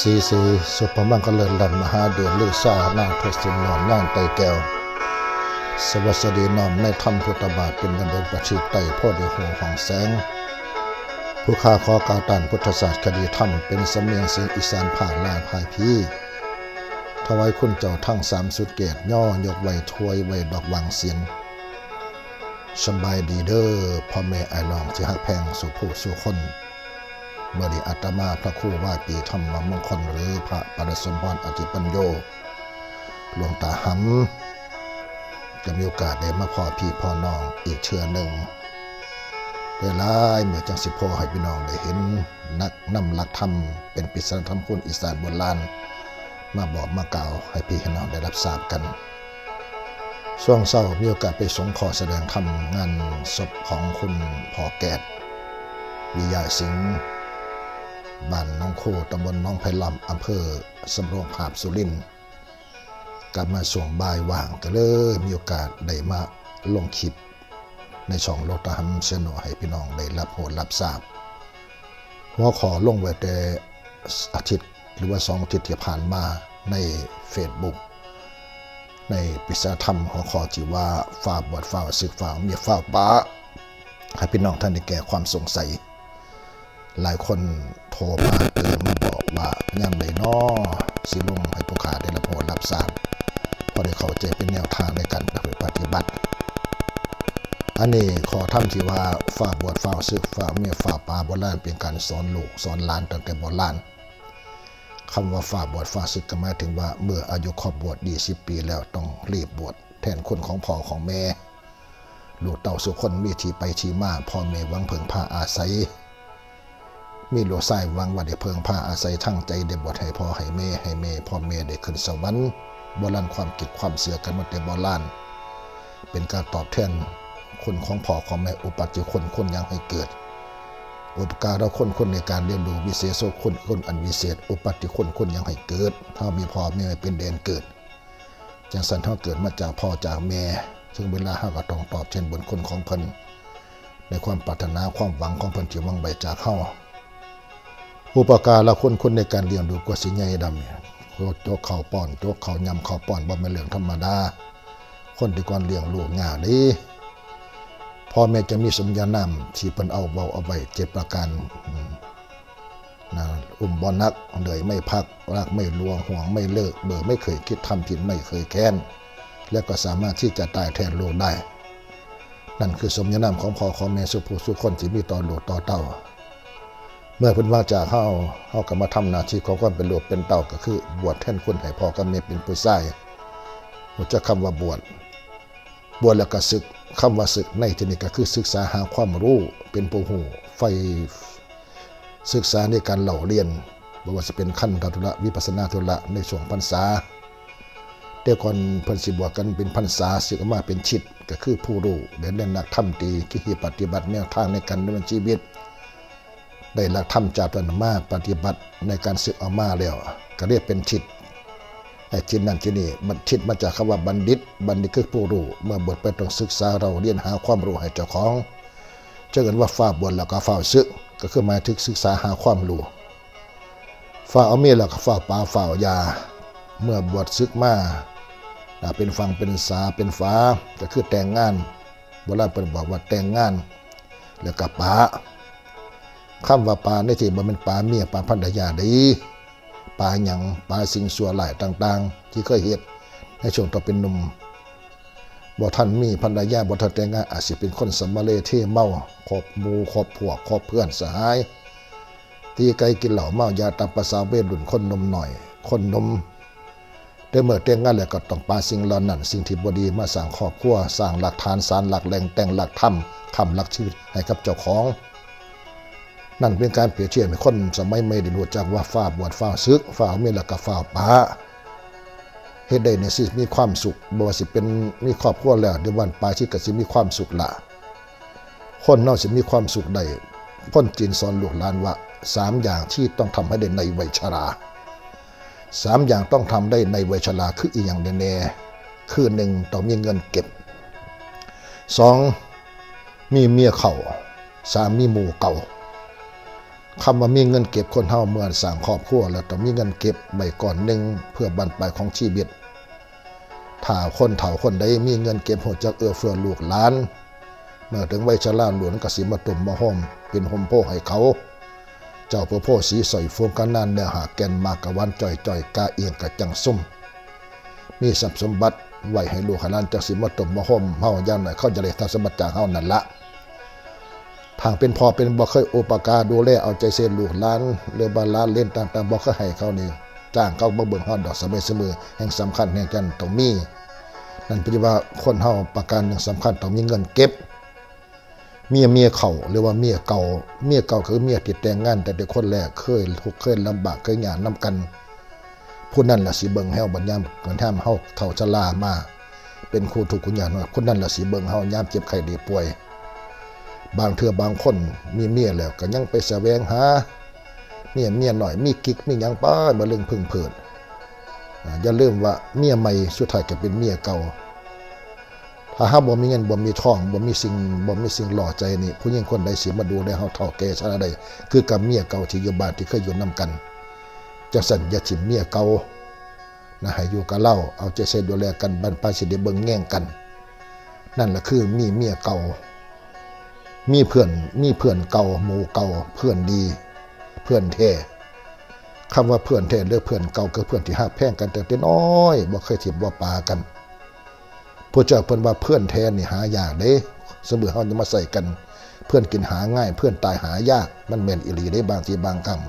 สีสีสุภมังกเลินลันมหาเดือนลือซาหน้าทศินนอนย่างไตแก้วสวัสดีน้อมในธรรมพุทธบาทเป็นเดินประชิดไต่พ่อเดีหัวของแสง ผู้ข้าขอกาตันพุทธศาสตร์คดีธรรมเป็นสำเนียงเสียงอีสานผ่านลายภายพี่ถวายคุณเจ้าทั้งสามสุดเกตย่อยกไว้ถวยไว้ดอกวางเสียนสบายดีเด้อพ่อแม่ไอ้น้องที่หักแพงสู่ผู้สู่คน เมื่อดีอัตมาพระครูว่าปีธรรมมงคลหรือพระปรสมพรอธิปัญโยหลวงตาหำจะมีโอกาสได้มาพ่อพี่พ่อน้องอีกเชื่อหนึ่งเวลาเมื่อจังสิโพให้พี่น้องได้เห็นนักนำหลักธรรมเป็นปิศนาธรรมคุณอีสานโบราณมาบอกมากล่าวให้พี่น้องได้รับทราบกันช่วงเศร้ามีโอกาสไปสงขอแสดงธรรมงานศพของคุณพ่อแกดวิยาสิงห์ บ้านหน้องโคตำบลหน้องไผ่ลำอำเภอสำโรงผาบสุรินทร์กลับมาส่งบ่ายว่างก็เลยมีโอกาสได้มาลงคลิป ในช่องโลกตาฮัมเชโนให้พี่น้องได้รับโหดรับทราบหัวขอลงไว้แต่อาทิตย์หรือว่าสองอาทิตย์ที่ผ่านมาในเฟซบุ๊กในปิศาธรรมหัวขอจีว่าฝ่าบวชฝ่าศึกฝ่าเมียฝ่าป้าให้พี่น้องท่านได้แก่ความสงสัย หลายคนโทรมาเตือนมาบอกว่าย่ำใดน้อสิลงให้ผู้ขาได้รับโหรับทราบเพราะได้เข้าใจเป็นแนวทางในการปฏิบัติ อันนี้ขอทำที่ว่าฝ่าบวชฝ่าศึกฝ่าเมียฝ่าป่าโบราณเป็นการสอนลูกสอนหลานตั้งแต่โบราณคำว่าฝ่าบวชฝ่าศึกก็หมายถึงว่าเมื่ออายุครบบวชดีสิปีแล้วต้องรีบบวชแทนคนของพ่อของแม่ ลูกเต่าสุคนมีทีไปทีมาพ่อแม่วังเพิงพาอาศัย มีหลวงสายวังว่าได้เพิงผ้าอาศัยทั้งใจได้บวชให้พ่อให้แม่ให้แม่พ่อแม่ได้ขึ้นสวรรค์โบราณความคิดความเสื่อกันมาแต่โบราณเป็นการตอบแทนคุณของพ่อของแม่อุปัติคนคนยังให้เกิด อุปการะคนคนในการเรียนรู้วิเศษโสคนคนอันวิเศษ อุปัติคนคนยังให้เกิด ถ้ามีพ่อแม่เป็นเดนเกิดจังสันเท่าเกิดมาจากพ่อจากแม่ซึ่งเวลาห้าก็ต้องตอบเช่นบนคนของเพิ่นในความปรารถนาความหวังของเพิ่นที่หวังใบจากเฮา อุปการละคนคนในการเลี้ยงดูกว่าสิใหญ่ดำเนี่ยโจกเขาป้อนโจกเขายำเขาป้อนบ่แม่นเรื่องธรรมดา คนที่ก่อนเลี้ยงลูกง่ายดีพ่อแม่จะมีสัญญานำที่เพิ่นเอาเว้าเอาไว้เจ็ดประการอืมนะอุ้มบ่นักเหนื่อยไม่พักรักไม่ลวงห่วงไม่เลิก เบื่อไม่เคยคิดทำผิดไม่เคยแค้น และก็สามารถที่จะตายแทนลูกได้ นั่นคือสมญานามของพ่อของแม่สุผู้สุคนที่มีต่อลูกต่อเต้า เมื่อเพิ่นว่าจากเฮาเฮาก็มาทำหน้าที่ของความเป็นลูกเป็นเต้าก็คือบวชแทนคนให้พ่อกับแม่เป็นผู้ชายรู้จักคำว่าบวชบวชแล้วก็ศึกคำว่าศึกในที่นี้ก็คือศึกษาหาความรู้เป็นผู้หูไฟศึกษาในการเล่าเรียนบ่ว่าจะเป็นขั้นธุระวิปัสสนาธุระในช่วงพรรษาแต่ก่อนเพิ่นสิบวชกันเป็นพรรษาสึกออกมาเป็นชิดก็คือผู้รู้เดินเล่นนักทำตีที่ปฏิบัติแนวทางในการดำเนินชีวิต ได้หลักธรรมจากพระนมาปฏิบัติในการศึกออกมาแล้ว ก็เรียกเป็นชิดไอ้ชิดนั่นที่นี่มันชิดมาจากคำว่าบัณฑิต บัณฑิตคือผู้รู้เมื่อบวชไปต้องศึกษาเราเรียนหาความรู้ให้เจ้าของเจ้ากันว่าฝ้าบวชแล้วก็ฝ้าศึก ก็คือหมายถึงศึกษาหาความรู้ฝ้าเอาเมียแล้วก็ฝ้าป่าฝ้ายา เมื่อบวชศึกมาเป็นฟังเป็นสาเป็นฟ้าก็คือแต่งงานโบราณเป็นบอกว่าแต่งงาน แล้วก็ป้า คำว่าปลาในที่บ่แมันปลาเมียปลาพันธยาดีปลาหยังปลาสิ่งสัวหลายต่าง ๆ ที่เคยเฮ็ดในช่วงตอนเป็นหนุ่มบ่ท่านมีพันธยาบ่ทันแต่งงานอาจสิเป็นคนสมมาเลเทเมาครอบมูครอบพวกครอบเพื่อนสหายตีไก่กินเหล้าเมายาตามภาษาเวรุ่นคนนมหน่อย คนนมได้เมื่อแต่งงานแล้วก็ต้องปาสิ่งเหล่านั้น สิ่งที่บดีมาสร้างครอบครัวสร้างหลักฐานสารหลักแหล่งแต่งหลักธรรมคำหลักชีวิตให้กับเจ้าของ นั่นเป็นการเปรียบเทียบให้คนสมัยไม่ได้รู้จักว่าฟ้าบวชฟ้าซึกฟ้าเมียล้วก็ฟ้าป่าเฮ็ดได้เนี่ยสิมีความสุขบ่ว่าสิเป็นมีครอบครัวแล้วเดี๋ยววันปลายชีวิตก็สิมีความสุขละคนเนาสิมีความสุขได้พ้นจีนสอนลูกหลานว่าสามอย่างที่ต้องทำให้ได้ในวัยชราสามอย่างต้องทำได้ในวัยชราคืออีกอย่างแน่ๆคือหนึ่งต้องมีเงินเก็บสองมีเมียเข่าสามมีหมู่เก่า คำว่ามีเงินเก็บคนเฮาเมื่อสร้างครอบครัวแล้วต้องมีเงินเก็บไว้ก่อนหนึ่งเพื่อบรรปลายของชีวิตถ้าคนเฒ่าคนใดมีเงินเก็บหัวจักเอื้อเฟื้อลูกหลาน เมื่อถึงวัยชราหลวนกสิมาตุ่มมาห่มเป็นห่มโพให้เขา เจ้าพระโพสีสอยฟูงกันนานเนื้อหาแกนมากกะวันจ่อยจ่อยกาเอียงกะจังซุ่มมีทรัพย์สมบัติไว้ให้ลูกหลานจักสิมาตุ่มมาห่มเฮาอย่างหน่อยเขาจะได้ทรัพย์สมบัติจากเฮานั่นละ ทางเป็นพ่อเป็นบ่เคยอุปการดูแลเอาใจเสียลูกหลานหรือบาลานเล่นต่างๆบ่เคยให้เขานี่จ้างเขาบ่เบิ่งฮอดดอกสมัยเสมอแห่งสำคัญแห่งกันต้องมีนั่นเป็นว่าคนเฮาประการหนึ่งสำคัญต้องมีเงินเก็บ เมียเมียเขาหรือว่าเมียเก่า เมียเก่าคือเมียที่แต่งงาน แต่เด็กคนแรกเคยทุกข์เคยลำบากเคยหยานํกันผู้นั้นล่ะสิเบิ่งเฮาบัดยามกันทามเฮาเฒ่าชรามาเป็นครูทุกข์คุณยานว่าคนนั้นล่ะสิเบิ่งเฮายามเจ็บไข้ได้ป่วย บางเทือบางคนมีเมียแล้วก็ยังไปแสวงหาเมียเมียหน่อยมีกิ๊กมียังป้ายมาเรื่องพึ่งเพิดอ่าอย่าลืมว่าเมียใหม่สุดท้ายก็เป็นเมียเก่า ถ้าหาบ่มีเงินบ่มีทองบ่มีสิ่งบ่มีสิ่งหล่อใจนี่ผู้หญิงคนใดสิมาดูแลเฮาเฒ่าแก่ชาใดคือกับเมียเก่าที่อยู่บ้านที่เคยอยู่นํกันจังซั่นอย่าถิ่มเมียเก่านะให้อยู่กับเราเอาใจใส่ดูแลกันบรรพสิได้เบิ่งแง่งกัน นั่นแหละคือมีเมียเก่า มีเพื่อนมีเพื่อนเก่าหมู่เก่าเพื่อนดี เพื่อนแท้คำว่าเพื่อนแท้หรือเพื่อนเก่าคือเพื่อนที่หักแพงกันแต่เน้อยบ่เคยถิ่มบ่ปากันพระเจ้าเพิ่นว่าเพื่อนแท้นี่หายากเด้เสมอเฮาจะมาใส่กัน เพื่อนกินหาง่าย เพื่อนตายหายาก มันแม่นอีหลีได้บางทีบางครั้ง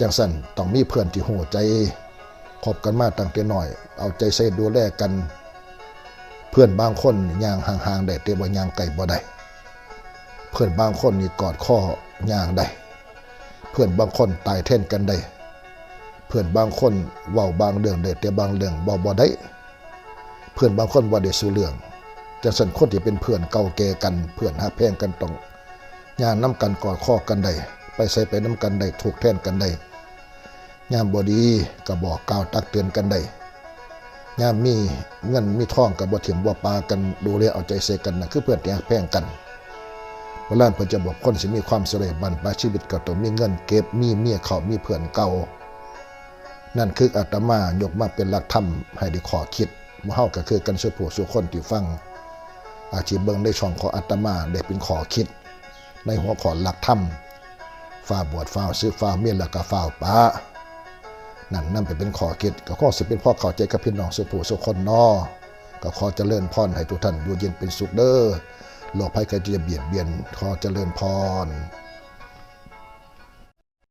จังซั่นต้องมีเพื่อนที่หูใจคบกันมาตั้งแต่น้อย เอาใจใส่ดูแลกัน เพื่อนบางคนย่างห่างๆได้แต่ว่าย่างไกลบ่ได้ เพื่อนบางคนนี่กอดข้อย่างได้ เพื่อนบางคนตายแท่นกันได้ เพื่อนบางคนเว้าบางเรื่องได้แต่บางเรื่องเว้าบ่ได้ เพื่อนบางคนว่าได้สู่เรื่องแต่สันคนที่เป็นเพื่อนเก่าแก่กันเพื่อนหาแพงกันต้องย่างน้ำกันกอดข้อกันได้ไปใส่ไปน้ำกันได้ถูกแท่นกันได้ยามบ่ดีก็บอกกล่าวตักเตือนกันได้ยามมีเงินมีทองก็บ่ถิ่มบ่ปากันดูแลเอาใจใส่กันนะคือเพื่อนที่หักแพงกัน โบราณเพิ่นจะบอกคนสิมีความสำเร็จบรรปาชีวิตก็ต้องมีเงินเก็บมีเมียเขามีเพื่อนเก่านั่นคืออาตมายกมาเป็นหลักธรรมให้ได้ขอคิดว่าเฮาก็คือกันสุผู้สุคนที่ฟัง อาชีพเบิ่งได้ช่องของอาตมาได้เป็นขอคิด ในหัวข้อหลักธรรมฝ่าบวชฝ่าซื้อฝ่าเมียแล้วก็ฝ่าป้านั่นนั่นไปเป็นขอคิดก็ขอสิเป็นพ่อเข้าใจกับพี่น้องสุผู้สุคนนอก็ขอเจริญพรให้ทุกท่านอยู่เย็นเป็นสุขเด้อ โรคภัยไข้เจ็บเบียดเบียนขอเจริญพร